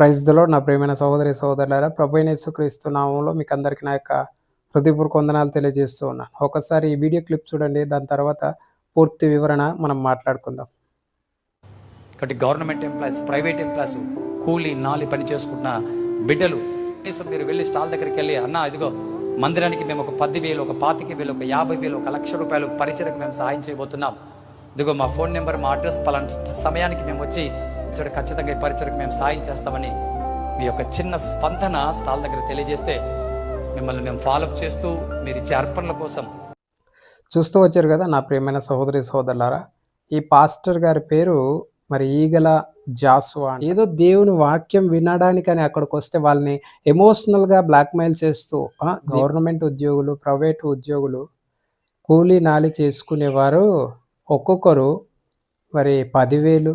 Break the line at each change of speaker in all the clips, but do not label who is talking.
ప్రైజ్లో నా ప్రేమైన సహోదరి సహోదరులారా ప్రభు క్రీస్తు నామంలో మీకు అందరికీ నా యొక్క హృదయపూర్వక వందనాలు తెలియజేస్తూ ఉన్నాను. ఒకసారి ఈ వీడియో క్లిప్ చూడండి దాని తర్వాత పూర్తి వివరణ మనం మాట్లాడుకుందాం.
కాబట్టి గవర్నమెంట్ ఎంప్లాయీస్ ప్రైవేట్ ఎంప్లాయీస్ కూలీ నాలి పని చేసుకుంటున్న బిడ్డలు కనీసం మీరు వెళ్ళి స్టాల్ దగ్గరికి వెళ్ళి అన్న ఇదిగో మందిరానికి మేము ఒక పది వేలు ఒక పాతిక వేలు ఒక యాభై వేలు ఒక లక్ష రూపాయలు పరిచయకు మేము సహాయం చేయబోతున్నాం. ఇదిగో మా ఫోన్ నెంబర్ మా అడ్రస్ పలాంటి సమయానికి మేము వచ్చి చూడ ఖచ్చితంగా ఈ పరిచయకు మేము సాయం చేస్తామని మీ యొక్క చిన్న స్పందన స్టాల్ దగ్గర తెలియజేస్తే మిమ్మల్ని మేము ఫాలోఅప్ చేస్తూ మీరు ఇచ్చే అర్పణల కోసం.
చూస్తూ వచ్చారు కదా నా ప్రియమైన సహోదరి సహోదరులారా ఈ పాస్టర్ గారి పేరు మరి ఈగల జాస్వా ఏదో దేవుని వాక్యం వినడానికని అక్కడికి వస్తే వాళ్ళని ఎమోషనల్గా బ్లాక్మెయిల్ చేస్తూ గవర్నమెంట్ ఉద్యోగులు ప్రైవేట్ ఉద్యోగులు కూలీ నాలి చేసుకునేవారు ఒక్కొక్కరు మరి పదివేలు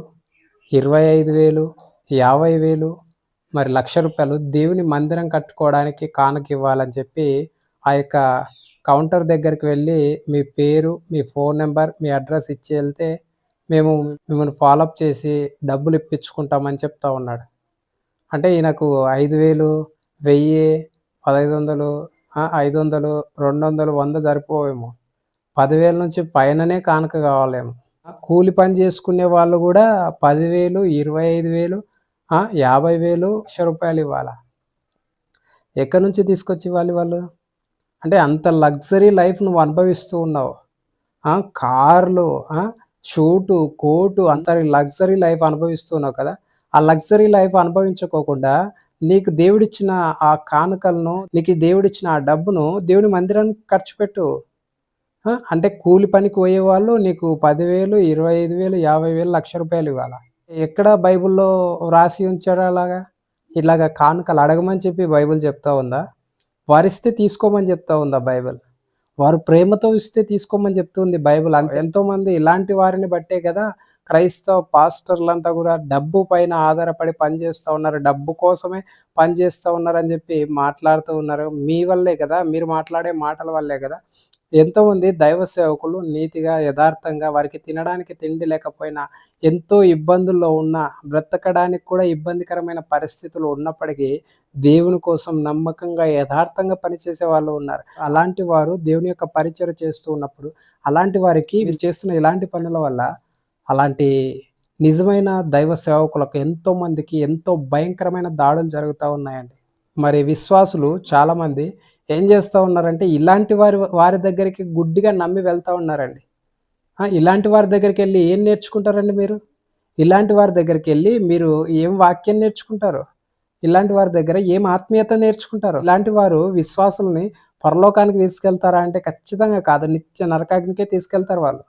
ఇరవై ఐదు వేలు యాభై వేలు మరి లక్ష రూపాయలు దేవుని మందిరం కట్టుకోవడానికి కానుక ఇవ్వాలని చెప్పి ఆ యొక్క కౌంటర్ దగ్గరికి వెళ్ళి మీ పేరు మీ ఫోన్ నెంబర్ మీ అడ్రస్ ఇచ్చి వెళ్తే మేము మిమ్మల్ని ఫాలోఅప్ చేసి డబ్బులు ఇప్పించుకుంటామని చెప్తా ఉన్నాడు. అంటే ఈయనకు ఐదు వేలు వెయ్యి పదహైదు వందలు ఐదు వందలు రెండు వందలు వంద సరిపోవేమో. పదివేల నుంచి పైననే కానుక కావాలేమో. కూలి పని చేసుకునే వాళ్ళు కూడా పదివేలు ఇరవై ఐదు వేలు యాభై వేలు లక్ష రూపాయలు ఇవ్వాలా? ఎక్కడి నుంచి తీసుకొచ్చి ఇవ్వాలి వాళ్ళు? అంటే అంత లగ్జరీ లైఫ్ నువ్వు అనుభవిస్తూ ఉన్నావు. కార్లు షూటు కోటు అంత లగ్జరీ లైఫ్ అనుభవిస్తున్నావు కదా. ఆ లగ్జరీ లైఫ్ అనుభవించుకోకుండా నీకు దేవుడిచ్చిన ఆ కానుకలను నీకు దేవుడిచ్చిన ఆ డబ్బును దేవుని మందిరానికి ఖర్చు పెట్టు. అంటే కూలి పనికి పోయే వాళ్ళు నీకు పదివేలు ఇరవై ఐదు వేలు యాభై వేలు లక్ష రూపాయలు ఇవ్వాలా? ఎక్కడ బైబిల్లో రాసి ఉంచాడు అలాగా? ఇలాగ కానుకలు అడగమని చెప్పి బైబిల్ చెప్తా ఉందా? వారిస్తే తీసుకోమని చెప్తా ఉందా బైబిల్? వారు ప్రేమతో ఇస్తే తీసుకోమని చెప్తుంది బైబిల్. అంత ఎంతో మంది ఇలాంటి వారిని బట్టే కదా క్రైస్తవ పాస్టర్లంతా కూడా డబ్బు పైన ఆధారపడి పనిచేస్తూ ఉన్నారు డబ్బు కోసమే పనిచేస్తూ ఉన్నారు అని చెప్పి మాట్లాడుతూ ఉన్నారు. మీ వల్లే కదా మీరు మాట్లాడే మాటల వల్లే కదా ఎంతోమంది దైవ సేవకులు నీతిగా యథార్థంగా వారికి తినడానికి తిండి లేకపోయినా ఎంతో ఇబ్బందుల్లో ఉన్న బ్రతకడానికి కూడా ఇబ్బందికరమైన పరిస్థితులు ఉన్నప్పటికీ దేవుని కోసం నమ్మకంగా యథార్థంగా పనిచేసే వాళ్ళు ఉన్నారు. అలాంటి వారు దేవుని యొక్క పరిచయం చేస్తూ ఉన్నప్పుడు అలాంటి వారికి మీరు చేస్తున్న ఇలాంటి పనుల వల్ల అలాంటి నిజమైన దైవ సేవకులకు ఎంతో మందికి ఎంతో భయంకరమైన దాడులు జరుగుతూ ఉన్నాయండి. మరి విశ్వాసులు చాలామంది ఏం చేస్తూ ఉన్నారంటే ఇలాంటి వారి వారి దగ్గరికి గుడ్డిగా నమ్మి వెళ్తూ ఉన్నారండి. ఇలాంటి వారి దగ్గరికి వెళ్ళి ఏం నేర్చుకుంటారండి మీరు? ఇలాంటి వారి దగ్గరికి వెళ్ళి మీరు ఏం వాక్యం నేర్చుకుంటారు? ఇలాంటి వారి దగ్గర ఏం ఆత్మీయత నేర్చుకుంటారు? ఇలాంటి వారు విశ్వాసుల్ని పరలోకానికి తీసుకెళ్తారా అంటే ఖచ్చితంగా కాదు. నిత్య నరకాగ్నికే తీసుకెళ్తారు వాళ్ళు.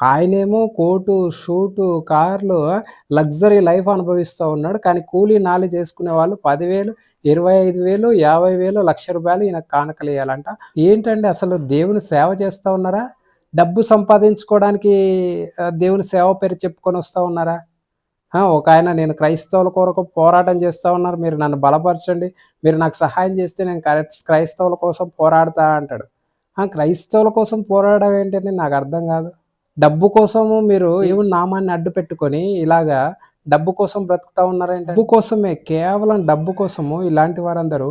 ఆయనేమో కోటు షూటు కార్లు లగ్జరీ లైఫ్ అనుభవిస్తూ ఉన్నాడు. కానీ కూలీ నాలి చేసుకునే వాళ్ళు పదివేలు ఇరవై ఐదు వేలు యాభై వేలు లక్ష రూపాయలు ఈయన కానుకలు ఇవ్వాలంట ఏంటండి అసలు దేవుని సేవ చేస్తూ ఉన్నారా? డబ్బు సంపాదించుకోవడానికి దేవుని సేవ పేరు చెప్పుకొని వస్తూ ఉన్నారా? ఒక ఆయన నేను క్రైస్తవుల కొరకు పోరాటం చేస్తూ ఉన్నారు. మీరు నన్ను బలపరచండి. మీరు నాకు సహాయం చేస్తే నేను కరెక్ట్ క్రైస్తవుల కోసం పోరాడతా అంటాడు. క్రైస్తవుల కోసం పోరాడడం ఏంటంటే నాకు అర్థం కాదు. డబ్బు కోసము మీరు దేవుని నామాన్ని అడ్డు పెట్టుకొని ఇలాగా డబ్బు కోసం బ్రతుకుతా ఉన్నారంటే డబ్బు కోసమే కేవలం డబ్బు కోసము ఇలాంటి వారందరూ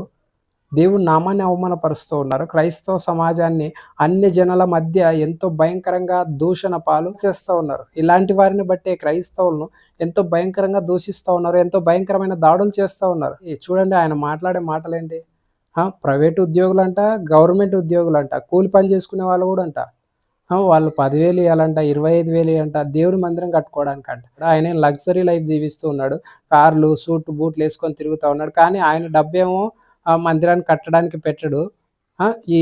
దేవుని నామాన్ని అవమానపరుస్తూ ఉన్నారు. క్రైస్తవ సమాజాన్ని అన్ని జనాల మధ్య ఎంతో భయంకరంగా దూషణ పాలు చేస్తూ ఉన్నారు. ఇలాంటి వారిని బట్టే క్రైస్తవులను ఎంతో భయంకరంగా దూషిస్తూ ఉన్నారు ఎంతో భయంకరమైన దాడులు చేస్తూ ఉన్నారు. చూడండి ఆయన మాట్లాడే మాటలేంటి? ప్రైవేట్ ఉద్యోగులు అంట గవర్నమెంట్ ఉద్యోగులు అంట కూలి పని చేసుకునే వాళ్ళు కూడా అంట. వాళ్ళు పదివేలు ఇవ్వాలంట ఇరవై ఐదు వేలు ఇవ్వాలంట దేవుని మందిరం కట్టుకోవడానికి అంట ఆయన లగ్జరీ లైఫ్ జీవిస్తూ ఉన్నాడు. కార్లు సూట్ బూట్లు వేసుకొని తిరుగుతూ ఉన్నాడు. కానీ ఆయన డబ్బేమో ఆ మందిరాన్ని కట్టడానికి పెట్టడు. ఈ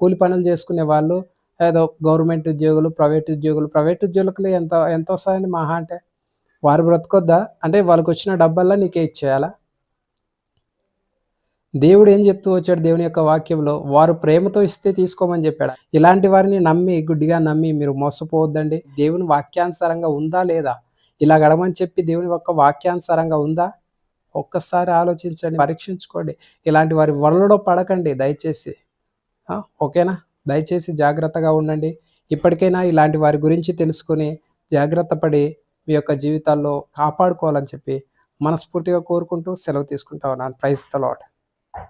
కూలి పనులు చేసుకునే వాళ్ళు ఏదో గవర్నమెంట్ ఉద్యోగులు ప్రైవేట్ ఉద్యోగులు. ప్రైవేట్ ఉద్యోగులకు ఎంత ఎంత వస్తాయండి మహా అంటే? వారు బ్రతకొద్దా? అంటే వాళ్ళకి వచ్చిన డబ్బల్లా నీకే ఇచ్చేయాలా? దేవుడు ఏం చెప్తూ వచ్చాడు దేవుని యొక్క వాక్యంలో? వారు ప్రేమతో ఇస్తే తీసుకోమని చెప్పాడు. ఇలాంటి వారిని నమ్మి గుడ్డిగా నమ్మి మీరు మోసపోవద్దండి. దేవుని వాక్యానుసారంగా ఉందా లేదా? ఇలా గడమని చెప్పి దేవుని యొక్క వాక్యానుసారంగా ఉందా? ఒక్కసారి ఆలోచించండి పరీక్షించుకోండి. ఇలాంటి వారి వలలో పడకండి దయచేసి. ఓకేనా? దయచేసి జాగ్రత్తగా ఉండండి. ఇప్పటికైనా ఇలాంటి వారి గురించి తెలుసుకొని జాగ్రత్త పడి మీ యొక్క జీవితాల్లో కాపాడుకోవాలని చెప్పి మనస్ఫూర్తిగా కోరుకుంటూ సెలవు తీసుకుంటా ఉన్నాను. Praise the